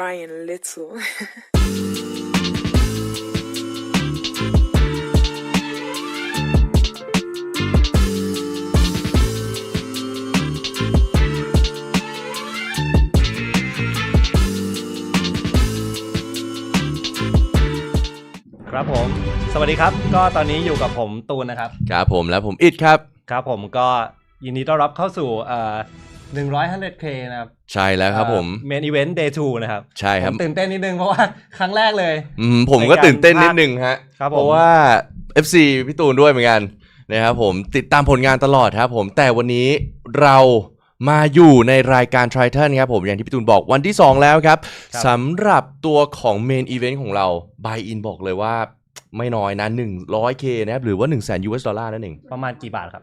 Ryan Little. ครับผม สวัสดีครับ ก็ตอนนี้อยู่กับผมตูนนะครับ ครับผมและผมอิดครับ ครับผมก็ยินดีต้อนรับเข้าสู่ เอ่อ100 k นะครับ ใช่แล้วครับผมเมนอีเวนต์ day 2นะครับ ใช่ครับผมตื่นเต้นนิดนึงเพราะว่าครั้งแรกเลยอืมผมก็ตื่นเต้นนิดนึงฮะครับผมเพราะว่า FC พี่ตูนด้วยเหมือนกันนะครับผมติดตามผลงานตลอดครับผมแต่วันนี้เรามาอยู่ในรายการ Triton ครับผมอย่างที่พี่ตูนบอกวันที่ 2 แล้วครับครับสำหรับตัวของเมนอีเวนต์ของเรา Buy In บอกเลยว่าไม่น้อยนะ 100k นะครับหรือว่า 1 0 0 0 0 0 US ดอลลาร์นั่นเอง ประมาณกี่บาทครับ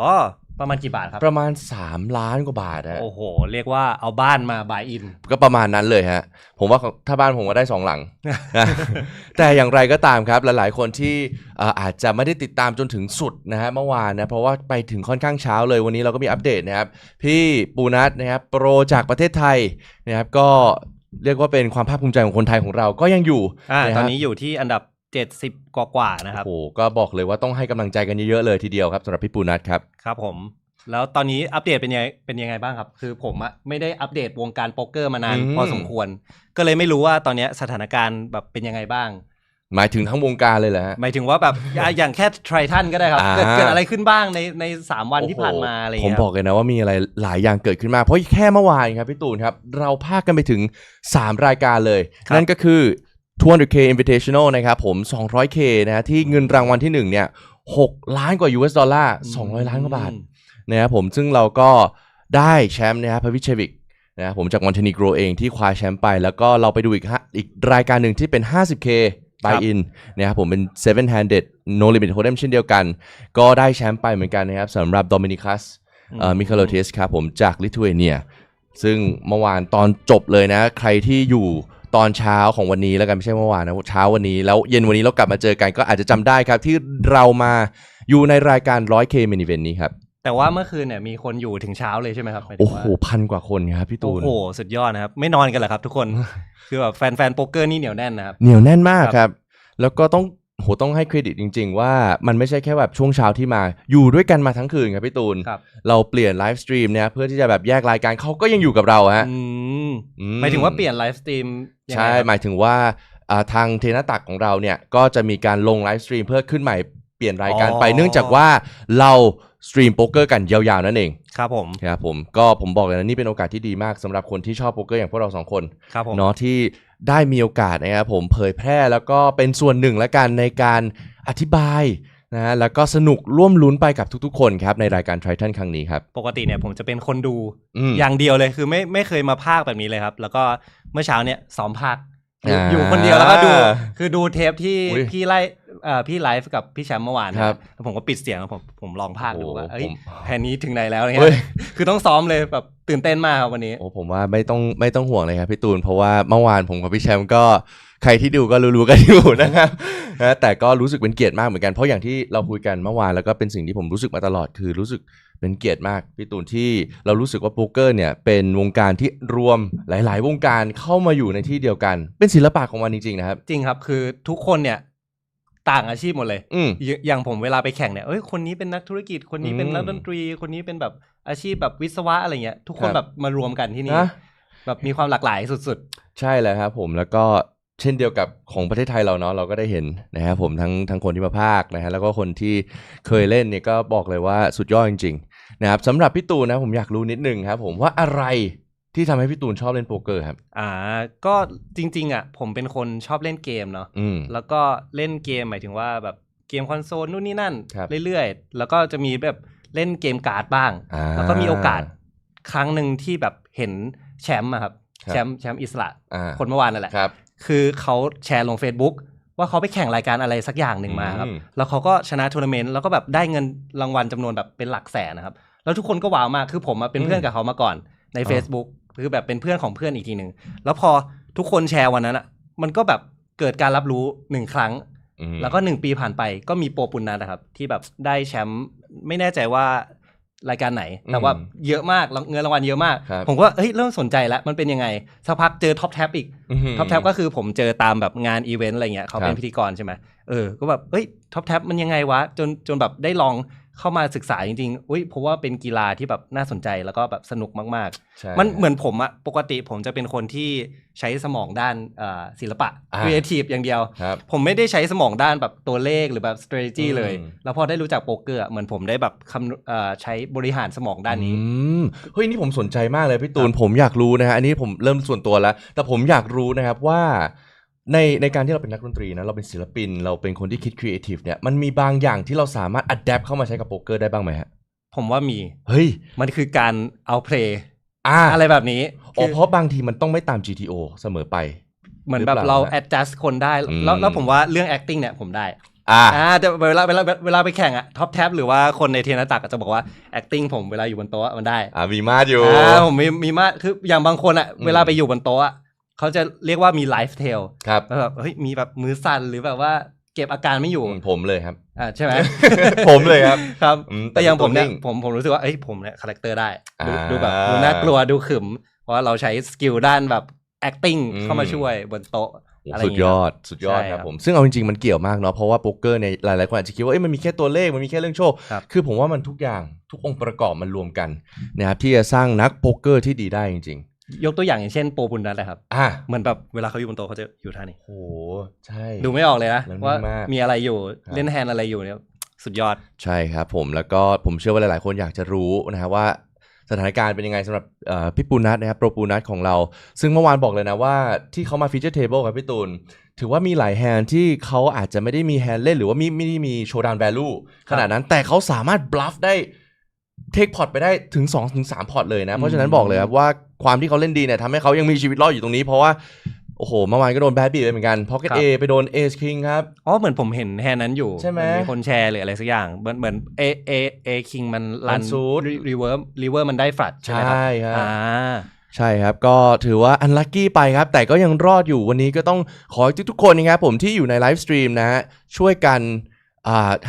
อ๋อ ประมาณกี่บาทครับ ประมาณ 3 ล้านกว่าบาทฮะโอ้โห เรียกว่าเอาบ้านมาบายอิน ก็ประมาณนั้นเลยฮะ ผมว่าถ้าบ้านผมก็ได้สองหลังนะแต่อย่างไรก็ตามครับหลายๆคนที่เอ่ออาจจะไม่ได้ติดตามจนถึงสุดนะฮะเมื่อวานนะเพราะว่าไปถึงค่อนข้างเช้าเลยวันนี้เราก็มีอัปเดตนะครับ พี่ปูนัทนะครับโปรจากประเทศไทยนะครับก็เรียกว่าเป็นความภาคภูมิใจของคนไทยของเราก็ยังอยู่อ่าะตคอนรับนี้อยู่ที่อันดับ 70 กว่ากว่าๆนะครับ โอ้โหก็บอกเลยว่าต้องให้กำลังใจกันเยอะๆเลยทีเดียวครับสำหรับพี่ปูนัทครับ ครับผม แล้วตอนนี้อัปเดตเป็นยังไงเป็นยังไงบ้างครับ คือผมอะไม่ได้อัปเดตวงการโป๊กเกอร์มานานอืม พอสมควร ก็เลยไม่รู้ว่าตอนเนี้ยสถานการณ์แบบเป็นยังไงบ้าง หมายถึงทั้งวงการเลยเหรอฮะ หมายถึงว่าแบบอะอย่างแค่ไทรทันก็ได้ครับ อ่า เกิดเกิดอะไรขึ้นบ้างในในสามวันที่ผ่านมาอะไรอย่างผมเงี้ยบอกเลยนะว่ามีอะไรหลายอย่างเกิดขึ้นมาเพราะแค่เมื่อวานครับพี่ตูนครับ เราพากันไปถึง 3 รายการเลย นั่นก็คือ 200k invitational นะครับผม 200k นะฮะที่เงินรางวัลที่ 1 เนี่ย 6 ล้านกว่า US ดอลลาร์ 200 ล้านกว่าบาทนะครับผมซึ่งเราก็ได้แชมป์นะครับพวิเชวิกนะครับผมจากมอนเทนิโกรเองที่คว้าแชมป์ไป แล้วก็เราไปดูอีกฮะอีกรายการหนึ่งที่เป็น 50k buy in นะครับผมเป็น seven handed no limit hold'em เช่นเดียวกัน ก็ได้แชมป์ไปเหมือนกันนะครับสำหรับโดมินิคัสมิคาโลเทสครับผมจากลิทัวเนีย ซึ่งเมื่อวานตอนจบเลยนะ ใครที่อยู่ ตอนเช้าของวันนี้แล้วกันไม่ใช่เมื่อวานนะเช้าวันนี้แล้วเย็นวันนี้เรากลับมาเจอกันก็อาจจะจำได้ครับ ที่เรามาอยู่ในรายการ 100k main event นี้ครับแต่ว่าเมื่อคืนเนี่ยมีคนอยู่ถึงเช้าเลยใช่ไหมครับหมายถึโอ้งโหว่าพันกว่าคนครับพี่ตูโอ้นโหสุดยอดนะครับ ไม่นอนกันเหรอครับทุกคนคือแบบแฟนแฟนโป๊กเกอร์นี่เหนียวแน่นนะครับเหนียวแน่นมากครับครับแล้วก็ต้องโหต้องให้เครดิตจริง ๆ ว่ามันไม่ใช่แค่แบบช่วงเช้าที่มาอยู่ด้วยกันมาทั้งคืนครับพี่ตูน ครับ เราเปลี่ยนไลฟ์สตรีมเนี่ยเพื่อที่จะแบบแยกรายการเขาก็ยังอยู่กับเราฮะ อืมอืหมายถึงว่าเปลี่ยนไลฟ์สตรีมยังไงใช่ ครับหมายถึงว่าอ่าทางเทนตักของเราเนี่ย ก็จะมีการลงไลฟ์สตรีมเพื่อขึ้นใหม่เปลี่ยนรายการไปอ๋อเนื่องจากว่าเราสตรีมโป๊กเกอร์กันยาวๆนั่นเองครับผมครับผมก็ผมบอกเลยนะนี่เป็นโอกาสที่ดีมากสำหรับคนที่ชอบโป๊กเกอร์อย่างพวกเราสองคน ครับผม เนาะที่ ได้มีโอกาสนะครับผมเผยแพร่แล้วก็เป็นส่วนหนึ่งและกันในการอธิบายนะฮะแล้วก็สนุกร่วมลุ้นไปกับทุกๆ คนครับในรายการ Triton ครั้งนี้ครับ ปกติเนี่ยผมจะเป็นคนดูอืม อย่างเดียวเลยคือไม่ไม่เคยมาภาคแบบนี้เลยครับ แล้วก็เมื่อเช้าเนี่ยซ้อมภาคอยู่อ่าอยู่คนเดียวแล้วก็ดู คือดูเทปที่อุ๊ย พี่ไล่เอ่อ พี่ไลฟ์กับพี่แชมป์เมื่อวานครับแล้วผมก็ปิดเสียงแล้วผมผมลองภาคดูโอ้ว่าเอ้ยผมแผนนี้ถึงไหนแล้วอะไรเฮ้เงี้ยยคือต้องซ้อมเลยแบบตื่นเต้นมากครับวันนี้โอ้ผมว่าไม่ต้องไม่ต้องห่วงเลยครับพี่ตูนเพราะว่าเมื่อวานผมกับพี่แชมป์ก็ใครที่ดูก็รู้ๆกันอยู่นะครับนะแต่ก็รู้สึกเป็นเกียรติมากเหมือนกันเพราะอย่างที่เราคุยกันเมื่อวานแล้วก็เป็นสิ่งที่ผมรู้สึกมาตลอดคือรู้สึกเป็นเกียรติมากพี่ตูนที่เรารู้สึกว่าโป๊กเกอร์เนี่ยเป็นวงการที่รวมหลาย ๆ วงการเข้ามาอยู่ในที่เดียวกัน เป็นศิลปะของมันจริงๆนะครับ จริงครับคือทุกคนเนี่ย ต่างอาชีพหมดเลยอืมอย่าอย่างผมเวลาไปแข่งเนี่ยเอ้ยคนนี้เป็นนักธุรกิจคนนี้เป็นอืมนักดนตรี คนนี้เป็นแบบอาชีพแบบวิศวะอะไรเงี้ยทุกคนครับแบบมารวมกันที่นี่นะแบบมีความหลากหลายสุดใช่แล้วครับผมแล้วก็เช่นเดียวกับของประเทศไทยเราเนาะเราก็ได้เห็นนะครับผมทั้งทั้งคนที่มาภาคนะฮะแล้วก็คนที่เคยเล่นเนี่ยก็บอกเลยว่าสุดยอดจริงๆนะครับสำหรับพี่ตูนนะผมอยากรู้นิดนึงครับผมว่าอะไร ที่ทำให้พี่ตูนชอบเล่นโป๊กเกอร์ครับๆอ่าก็จริง ๆ อะ ผมเป็นคนชอบเล่นเกมเนาะอืม แล้วก็เล่นเกมหมายถึงว่าแบบเกมคอนโซลนู่นนี่นั่น ครับเรื่อยๆ แล้วก็จะมีแบบเล่นเกมการ์ดบ้าง อ่าแล้วก็มีโอกาสครั้งหนึ่งที่แบบเห็นแชมป์อะครับครับ แชมป์แชมป์อิสระ อ่าคนเมื่อวานนั่นแหละ ครับ คือเขาแชร์ลง Facebook ว่าเขาไปแข่งรายการอะไรสักอย่างหนึ่งมาครับ อืม แล้วเขาก็ชนะทัวร์นาเมนต์แล้วก็แบบได้เงินรางวัลจำนวนแบบเป็นหลักแสนนะครับ แล้วทุกคนก็ว้าวมาก คือผมอะเป็นเพื่อนกับเขามาก่อน ในอ๋อ Facebook คือแบบเป็นเพื่อนของเพื่อนอีกทีหนึ่งแล้วพอทุกคนแชร์วันนั้นอะมันก็แบบเกิดการรับรู้หนึ่งครั้งอืมแล้วก็หนึ่งปีผ่านไปก็มีโปรปุณนัทนะครับ ที่แบบได้แชมป์ไม่แน่ใจว่ารายการไหนอืมแต่ว่าเยอะมากแล้วเงินรางวัลเยอะมากครับผมก็เฮ้ยเริ่มสนใจแล้ว มันเป็นยังไงสักพักเจอท็อปแท็บอีกท็อปแท็บก็คือผมเจอตามแบบงานอีเวนต์อะไรเงี้ยเขาเป็ครันบพิธีกรใช่ไหมเออก็แบบเอ้ยท็อปแท็บมันยังไงวะจนจนแบบได้ลอง เข้ามาศึกษาจริงๆ อุ้ยเพราะว่าเป็นกีฬาที่แบบน่าสนใจแล้วก็แบบสนุกมากใช่ๆมันเหมือนผมอะปกติผมจะเป็นคนที่ใช้สมองด้านเอ่อศิลปะอ่าครีเอทีฟอย่างเดียวครับผมไม่ได้ใช้สมองด้านแบบตัวเลขหรือแบบ strategy อืมเลย แล้วพอได้รู้จักโป๊กเกอร์อะเหมือนผมได้แบบคำเอ่อใช้บริหารสมองด้านนี้อืมเฮ้ยนี่ผมสนใจมากเลยพี่ตูนผมอยากรู้นะฮะอันนี้ผมเริ่มส่วนตัวแล้ว แต่ผมอยากรู้นะครับว่า ในในการที่เราเป็นนักดนตรีนะเราเป็นศิลปิน เราเป็นคนที่คิดครีเอทีฟเนี่ยมันมีบางอย่างที่เราสามารถอัดแอปเข้ามาใช้กับโป๊กเกอร์ได้บ้างไหมฮะผมว่ามีเฮ้ยมันคือการเอาเพลงอ่าอะไรแบบนี้อ๋อคือเพราะบางทีมันต้องไม่ตาม GTO เสมอไปเหมือนแบบหรือเปล่าเราฮะ adjust คนได้อืมแล้วแล้วผมว่าเรื่อง acting เนี่ยผมได้อ่าอ่าแต่เวลาเวลาเวลาไปแข่งอะท็อปแท็บหรือว่าคนในเทนตักจะบอกว่า acting ผมเวลาอยู่บนโต๊ะมันได้อ่ามีมาดอยู่อ่าผมมีมีมากคืออย่างบางคนอะอืมเวลาไปอยู่บนโต๊ะอะ เขาจะเรียกว่ามี life tail ครับแล้วแบบเฮ้ยมีแบบมือสั่นหรือแบบว่าเก็บอาการไม่อยู่อืมผมเลยครับอ่าใช่ไหมผมเลยครับครับอืมแต่อย่างผมเนี่ยตัวนิ่งผมผมรู้สึกว่าเอ้ยผมเนี่ยคาแรคเตอร์ได้ดูอ่าดูแบบดูน่ากลัวดูขึมเพราะว่าเราใช้สกิลด้านแบบ acting อืมเข้ามาช่วยบนโต๊ะโอ้อะไรสุดเงี้ยอดสุดยอดใช่ครับครับผมซึ่งเอาจริงๆมันเกี่ยวมากเนาะเพราะว่าโป๊กเกอร์ในยหลายๆคนอาจจะคิดว่าเอ้ยมันมีแค่ตัวเลขมันมีแค่เรื่องโชคครับคือผมว่ามันทุกอย่างทุกองค์ประกอบมันรวมกันนะครับที่จะสร้างนักโป๊กเกอร์ที่ดีได้จริง ยกตัวอย่างอย่างเช่นโปรบุญนัทนะครับๆอะเหมือนแบบเวลาเขาอยู่บนโต๊ะเขาจะอยู่ท่านี้โหใช่ดูไม่ออกเลยนะมันว่านิ่งมากมีอะไรอยู่ครับเล่นแฮนด์อะไรอยู่เนี่ยสุดยอดใช่ครับผมแล้วก็ผมเชื่อว่าหลาย ๆ คนอยากจะรู้นะครับว่าสถานการณ์เป็นยังไงสำหรับเอ่อพี่ปูนัทนะครับโปรปูนัทของเรา ซึ่งเมื่อวานบอกเลยนะว่าที่เขามาฟีเจอร์เทเบิลกับพี่ตูน ถือว่ามีหลายแฮนด์ที่เขาอาจจะไม่ได้มีแฮนด์เล่น หรือว่ามีไม่ได้มีโชว์ดาวน์แวลูครัขบนาดนั้นแต่เขาสามารถบลัฟได้ เทคพอร์ตไปได้ถึง2ถึง3พอร์ตเลยนะ เพราะฉะนั้นอืมบอกเลยครับว่าความที่เขาเล่นดีเนี่ยทำให้เขายังมีชีวิตรอดอยู่ตรงนี้ เพราะว่า โอ้โห เมื่อวานก็โดนแบดบีไปเหมือนกันพ็อกเก็ตเอไปโดนเอสคิงครับ อ๋อ เหมือนผมเห็นแฮนด์นั้นอยู่ใช่ไหมนมีคนแชร์หรืออะไรสักอย่าง เหมือนเหมือนเอเอเอคิงมันรันมันซูดรีเวิร์รีเวิร์มันได้ฟลัดใช่ไหมครับใช่ครับอ่าใช่ครับ ก็ถือว่าอันลั c กี้ไปครับ แต่ก็ยังรอดอยู่วันนี้ก็ต้องขอให้ทุกๆคนนะครับผมที่อยู่ในไลฟ์สตรีมนะฮะช่วยกันอ่า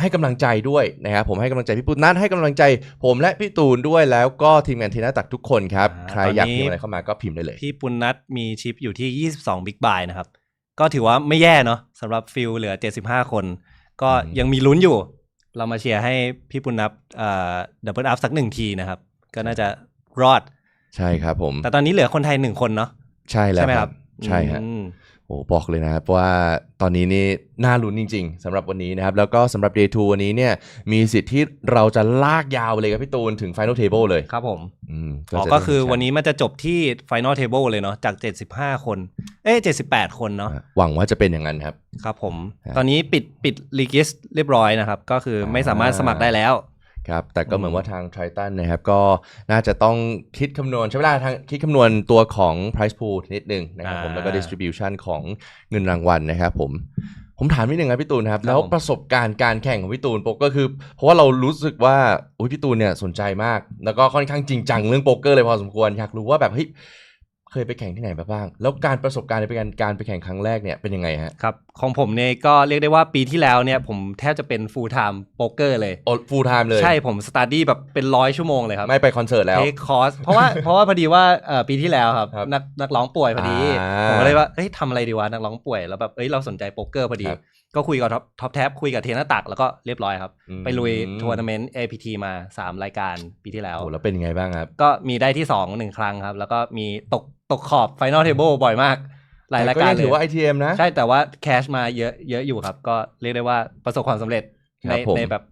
ให้กำลังใจด้วยนะครับผมให้กำลังใจพี่ปุณนัทให้กำลังใจ ผมและพี่ตูนด้วยแล้วก็ทีมงานทีน่าตักทุกคนครับอ่าใครอยากตอนนี้พิมพ์อะไรเข้ามาก็พิมพ์ได้เลย พี่ปุณนัทมีชิปอยู่ที่ 22 Big Buy นะครับ ก็ถือว่าไม่แย่เนาะสำหรับฟิลเหลือ 75 คน ก็อืมยังมีลุ้นอยู่ เรามาเชียร์ให้พี่ปุณนัทเอ่อดับเบิลอัพสักหนึ่งทีนะครับ ก็น่าจะรอดใช่ครับผม แต่ตอนนี้เหลือคนไทยหนึ่งคนเนาะใช่แล้วใช่ไหมคครัรับบใช่ฮะอืม โอ้บอกเลยนะครับว่าตอนนี้นี่น่าลุ้นจริง ๆสำหรับวันนี้นะครับ แล้วก็สำหรับ Day 2 วันนี้เนี่ยมีสิทธิ์ที่เราจะลากยาวไปเลยครับพี่ตูน ถึง Final Table เลยครับผมอืมอ๋อจะก็คือได้วันนี้มันจะจบที่ Final Table เลยเนาะจาก 75 คน เอ้ย78 คนเนาะอะหวังว่าจะเป็นอย่างนั้นครับ ครับผมครับตอนนี้ปิดปิดลีกิสเรียบร้อยนะครับ ก็คือไม่สามารถสมัครได้แล้ว ครับแต่ก็เหมือนอืมว่าทาง Triton นะครับก็น่าจะต้องคิดคำนวณใช้เวลาทางคิดคำนวณตัวของ price pool นิดนึงนะครับผมแล้วก็ distribution ของเงินรางวัลนะครับผมผมถามนิดนึงครับพี่ตูนครับ แล้วประสบการณ์การแข่งของพี่ตูนโป๊กก็คือ เพราะว่าเรารู้สึกว่าอุ้ยพี่ตูนเนี่ยสนใจมาก แล้วก็ค่อนข้างจริงจังเรื่องโป๊กเกอร์เลยพอสมควรอยากรู้ว่าแบบเฮ้ย เคยไปแข่งที่ไหนมาบ้าง แล้วการประสบการณ์ในการการไปแข่งครั้งแรกเนี่ยเป็นยังไงฮะครับของผมเนี่ยก็เรียกได้ว่าปีที่แล้วเนี่ยผมแทบจะเป็น full time โป๊กเกอร์เลยโอ้ full time เลย ใช่ผมสตาร์ดี้แบบเป็นร้อยชั่วโมงเลยครับ ไม่ไปคอนเสิร์ตแล้วเทคคอร์สเพราะว่าเพราะว่าพอดีว่าเอ่อปีที่แล้วครับครับนักนักร้องป่วยพอดีอ่าผมก็เลยว่าเอ้ยทำอะไรดีวะนักร้องป่วยแล้วแบบเอ้ยเราสนใจโป๊กเกอร์พอดีครับก็คุยกับท็อปท็อปแท็บคุยกับเทนนตักแล้วก็เรียบร้อยครับอืมไปลุยทัวร์นาเมนต์ APT มา 3 รายการปีที่แล้วโอ้แล้วเป็นยังไงบ้างครับก็มีได้ที่2 1ครั้งครับ แล้วก็มีตก ตกขอบ Final Table บ่อยมาก หลายรายการแต่เลถืยอว่า ITM นะ ใช่แต่ว่าแคชมาเยอะเยอะอยู่ครับ ก็เรียกได้ว่าประสบความสำเร็จครัในบผมในแบบ